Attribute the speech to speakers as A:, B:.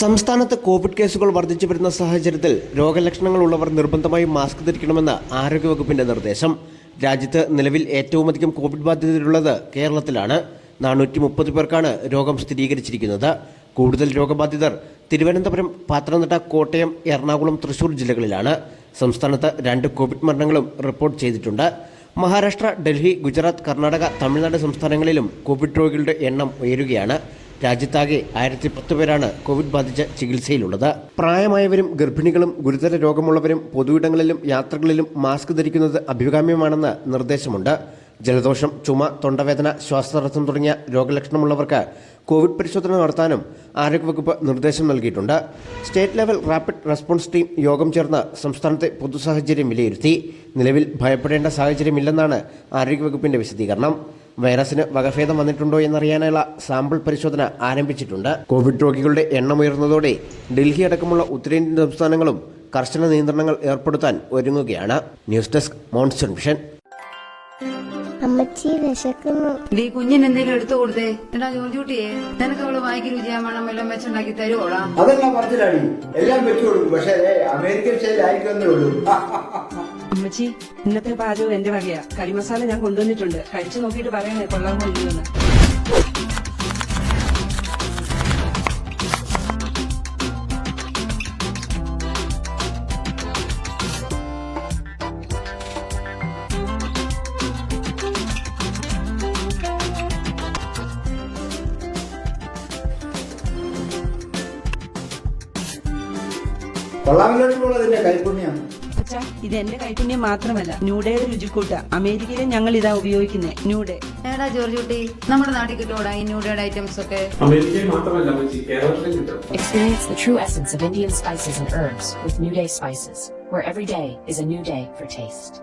A: സംസ്ഥാനത്ത് കോവിഡ് കേസുകൾ വർദ്ധിച്ചു വരുന്ന സാഹചര്യത്തിൽ രോഗലക്ഷണങ്ങൾ ഉള്ളവർ നിർബന്ധമായും മാസ്ക് ധരിക്കണമെന്ന് ആരോഗ്യവകുപ്പിന്റെ നിർദ്ദേശം. രാജ്യത്ത് നിലവിൽ ഏറ്റവുമധികം കോവിഡ് ബാധിതരുള്ളത് കേരളത്തിലാണ്. നാനൂറ്റി മുപ്പത് പേർക്കാണ് രോഗം സ്ഥിരീകരിച്ചിരിക്കുന്നത്. കൂടുതൽ രോഗബാധിതർ തിരുവനന്തപുരം പത്തനംതിട്ട കോട്ടയം എറണാകുളം തൃശൂർ ജില്ലകളിലാണ്. സംസ്ഥാനത്ത് രണ്ട് കോവിഡ് മരണങ്ങളും റിപ്പോർട്ട് ചെയ്തിട്ടുണ്ട്. മഹാരാഷ്ട്ര ഡൽഹി ഗുജറാത്ത് കർണാടക തമിഴ്നാട് സംസ്ഥാനങ്ങളിലും കോവിഡ് രോഗികളുടെ എണ്ണം ഉയരുകയാണ്. രാജ്യത്താകെ ആയിരത്തി പത്ത് പേരാണ് കോവിഡ് ബാധിച്ച ചികിത്സയിലുള്ളത്. പ്രായമായവരും ഗർഭിണികളും ഗുരുതര രോഗമുള്ളവരും പൊതുയിടങ്ങളിലും യാത്രകളിലും മാസ്ക് ധരിക്കുന്നത് അഭികാമ്യമാണെന്ന് നിർദ്ദേശമുണ്ട്. ജലദോഷം ചുമ തൊണ്ടവേദന ശ്വാസതടസ്സം തുടങ്ങിയ രോഗലക്ഷണമുള്ളവർക്ക് കോവിഡ് പരിശോധന നടത്താനും ആരോഗ്യവകുപ്പ് നിർദ്ദേശം നൽകിയിട്ടുണ്ട്. State level rapid response team യോഗം ചേർന്ന് സംസ്ഥാനത്തെ പൊതുസാഹചര്യം വിലയിരുത്തി. നിലവിൽ ഭയപ്പെടേണ്ട സാഹചര്യമില്ലെന്നാണ് ആരോഗ്യവകുപ്പിന്റെ വിശദീകരണം. വൈറസിന് വകഭേദം വന്നിട്ടുണ്ടോ എന്നറിയാനുള്ള സാമ്പിൾ പരിശോധന ആരംഭിച്ചിട്ടുണ്ട്. കോവിഡ് രോഗികളുടെ എണ്ണം ഉയർന്നതോടെ ഡൽഹി അടക്കമുള്ള ഉത്തരേന്ത്യൻ സംസ്ഥാനങ്ങളും കർശന നിയന്ത്രണങ്ങൾ ഏർപ്പെടുത്താൻ ഒരുങ്ങുകയാണ്. News desk monsoon mission.
B: അമ്മച്ചി വിശക്കുന്നു.
C: നീ കുഞ്ഞിന് എന്തെങ്കിലും എടുത്തു കൊടുത്തേ. എടാ ജോർജൂട്ടിയെ നിനക്ക് അവൾ വായിക്ക് രുചിയാമണം എല്ലാം വെച്ചുണ്ടാക്കി തരുവോളാ
D: അതെല്ലാം പറഞ്ഞിട്ടാടി എല്ലാം വെച്ചു കൊടുക്കും. പക്ഷേ അമേരിക്കൻ ആയിരിക്കുമെന്നേ ഉള്ളൂ.
E: അമ്മച്ചി ഇന്നത്തെ പാചകം എന്റെ വകയാ. കരിമസാല ഞാൻ കൊണ്ടുവന്നിട്ടുണ്ട്. കഴിച്ചു നോക്കിയിട്ട് പറയണേ കൊള്ളാൻ കൊണ്ടുവന്ന്.
D: കൊള്ളാമല്ലോ അതിന്റെ കൈപ്പുണ്യം.
E: അച്ഛാ ഇത് എന്റെ കൈപുണ്യം മാത്രമല്ല. ന്യൂഡേയുടെ രുചിക്കൂട്ട. അമേരിക്കയിലെ ഞങ്ങൾ ഇതാ ഉപയോഗിക്കുന്നത് ന്യൂഡേ.
C: ഏടാ ജോർജ് കുട്ടി നമ്മുടെ നാട്ടിൽ കിട്ടോടാ ഈ ന്യൂഡേഡ് ഐറ്റംസ് ഒക്കെ?
F: അമേരിക്കയിൽ മാത്രമല്ല കേരളത്തിലും കിട്ടും.
G: Experience the true essence of Indian spices and herbs with New Day spices, where every day is a new day for taste.